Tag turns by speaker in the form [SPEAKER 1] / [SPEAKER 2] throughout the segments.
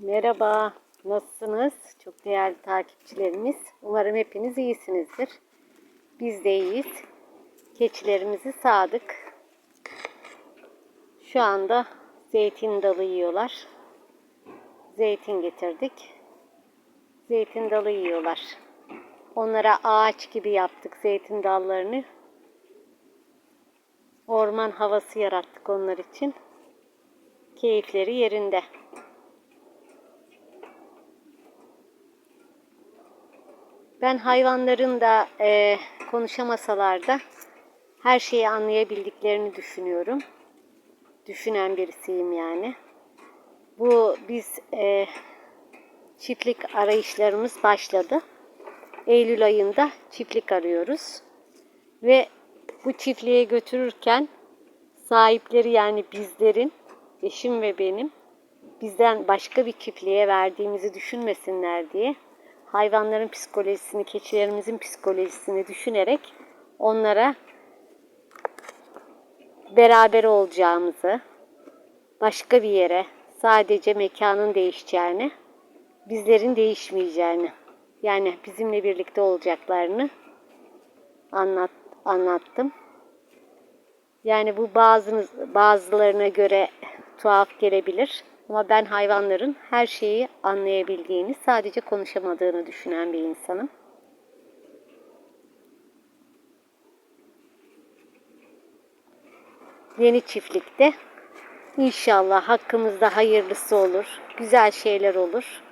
[SPEAKER 1] Merhaba, nasılsınız? Çok değerli takipçilerimiz. Umarım hepiniz iyisinizdir. Biz de iyiyiz. Keçilerimizi sağdık. Şu anda zeytin dalı yiyorlar. Zeytin getirdik. Zeytin dalı yiyorlar. Onlara ağaç gibi yaptık zeytin dallarını. Orman havası yarattık onlar için. Keyifleri yerinde. Ben hayvanların da e, konuşamasalar da her şeyi anlayabildiklerini düşünüyorum. Düşünen birisiyim yani. Bu biz e, çiftlik arayışlarımız başladı. Eylül ayında çiftlik arıyoruz. Ve bu çiftliğe götürürken sahipleri yani bizlerin, eşim ve benim bizden başka bir çiftliğe verdiğimizi düşünmesinler diye hayvanların psikolojisini, keçilerimizin psikolojisini düşünerek onlara beraber olacağımızı, başka bir yere sadece mekanın değişeceğini, bizlerin değişmeyeceğini, yani bizimle birlikte olacaklarını anlat, anlattım. Yani bu bazınız, bazılarına göre tuhaf gelebilir. Ama ben hayvanların her şeyi anlayabildiğini, sadece konuşamadığını düşünen bir insanım. Yeni çiftlikte inşallah hakkımızda hayırlısı olur, güzel şeyler olur.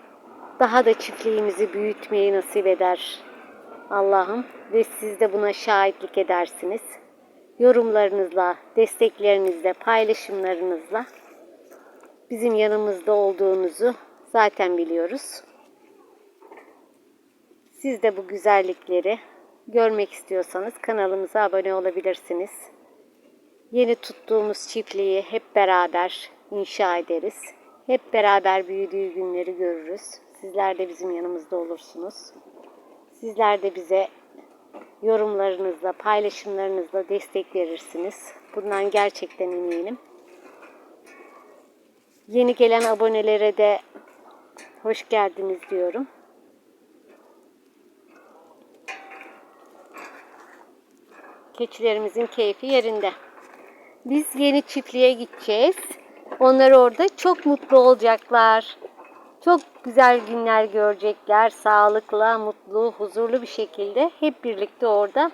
[SPEAKER 1] Daha da çiftliğimizi büyütmeyi nasip eder Allah'ım ve siz de buna şahitlik edersiniz. Yorumlarınızla, desteklerinizle, paylaşımlarınızla bizim yanımızda olduğunuzu zaten biliyoruz. Siz de bu güzellikleri görmek istiyorsanız kanalımıza abone olabilirsiniz. Yeni tuttuğumuz çiftliği hep beraber inşa ederiz. Hep beraber büyüdüğü günleri görürüz. Sizler de bizim yanımızda olursunuz. Sizler de bize yorumlarınızla, paylaşımlarınızla destek verirsiniz. Bundan gerçekten eminim. Yeni gelen abonelere de hoş geldiniz diyorum. Keçilerimizin keyfi yerinde. Biz yeni çiftliğe gideceğiz. Onlar orada çok mutlu olacaklar. Çok güzel günler görecekler. Sağlıkla, mutlu, huzurlu bir şekilde hep birlikte orada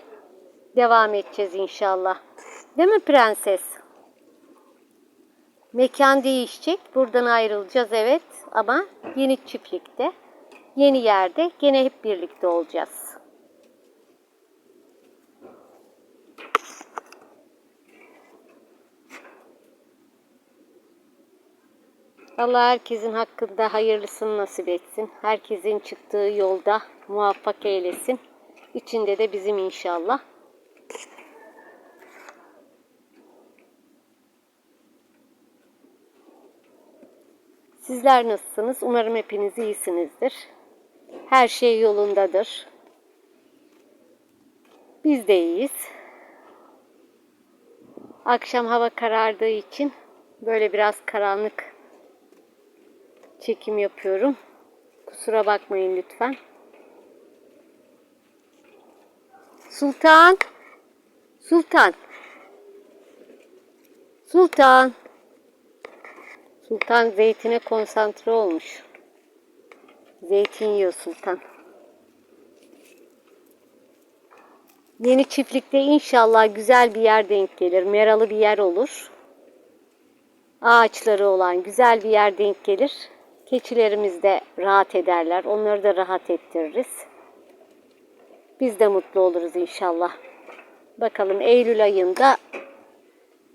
[SPEAKER 1] devam edeceğiz inşallah. Değil mi prenses? Mekan değişecek. Buradan ayrılacağız evet ama yeni çiftlikte, yeni yerde gene hep birlikte olacağız. Allah herkesin hakkında hayırlısını nasip etsin. Herkesin çıktığı yolda muvaffak eylesin. İçinde de bizim inşallah. Sizler nasılsınız? Umarım hepiniz iyisinizdir. Her şey yolundadır. Biz de iyiyiz. Akşam hava karardığı için böyle biraz karanlık çekim yapıyorum. Kusura bakmayın lütfen. Sultan. Sultan. Sultan. Sultan zeytine konsantre olmuş. Zeytin yiyor sultan. Yeni çiftlikte inşallah güzel bir yer denk gelir. Meralı bir yer olur. Ağaçları olan güzel bir yer denk gelir. Keçilerimiz de rahat ederler. Onları da rahat ettiririz. Biz de mutlu oluruz inşallah. Bakalım Eylül ayında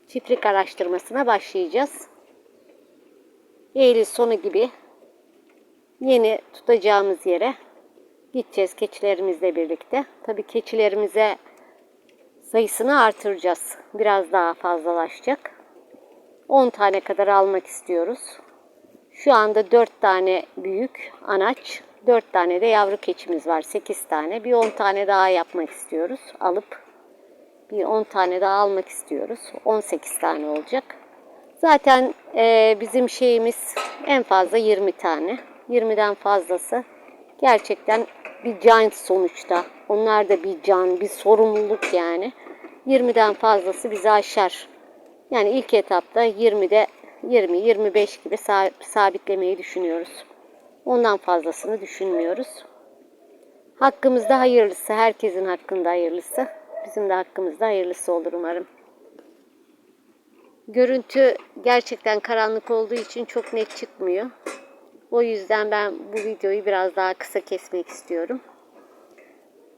[SPEAKER 1] çiftlik araştırmasına başlayacağız. Eylül sonu gibi yeni tutacağımız yere gideceğiz keçilerimizle birlikte. Tabii keçilerimize sayısını artıracağız. Biraz daha fazlalaşacak. 10 tane kadar almak istiyoruz. Şu anda 4 tane büyük anaç, 4 tane de yavru keçimiz var. 8 tane. Bir 10 tane daha yapmak istiyoruz. Alıp bir 10 tane daha almak istiyoruz. 18 tane olacak. Zaten e, bizim şeyimiz en fazla 20 tane. 20'den fazlası gerçekten bir can sonuçta. Onlar da bir can, bir sorumluluk yani. 20'den fazlası bizi aşar. Yani ilk etapta 20'de 20-25 gibi sa- sabitlemeyi düşünüyoruz. Ondan fazlasını düşünmüyoruz. Hakkımızda hayırlısı, herkesin hakkında hayırlısı. Bizim de hakkımızda hayırlısı olur umarım. Görüntü gerçekten karanlık olduğu için çok net çıkmıyor. O yüzden ben bu videoyu biraz daha kısa kesmek istiyorum.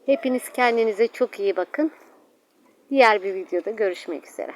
[SPEAKER 1] Hepiniz kendinize çok iyi bakın. Diğer bir videoda görüşmek üzere.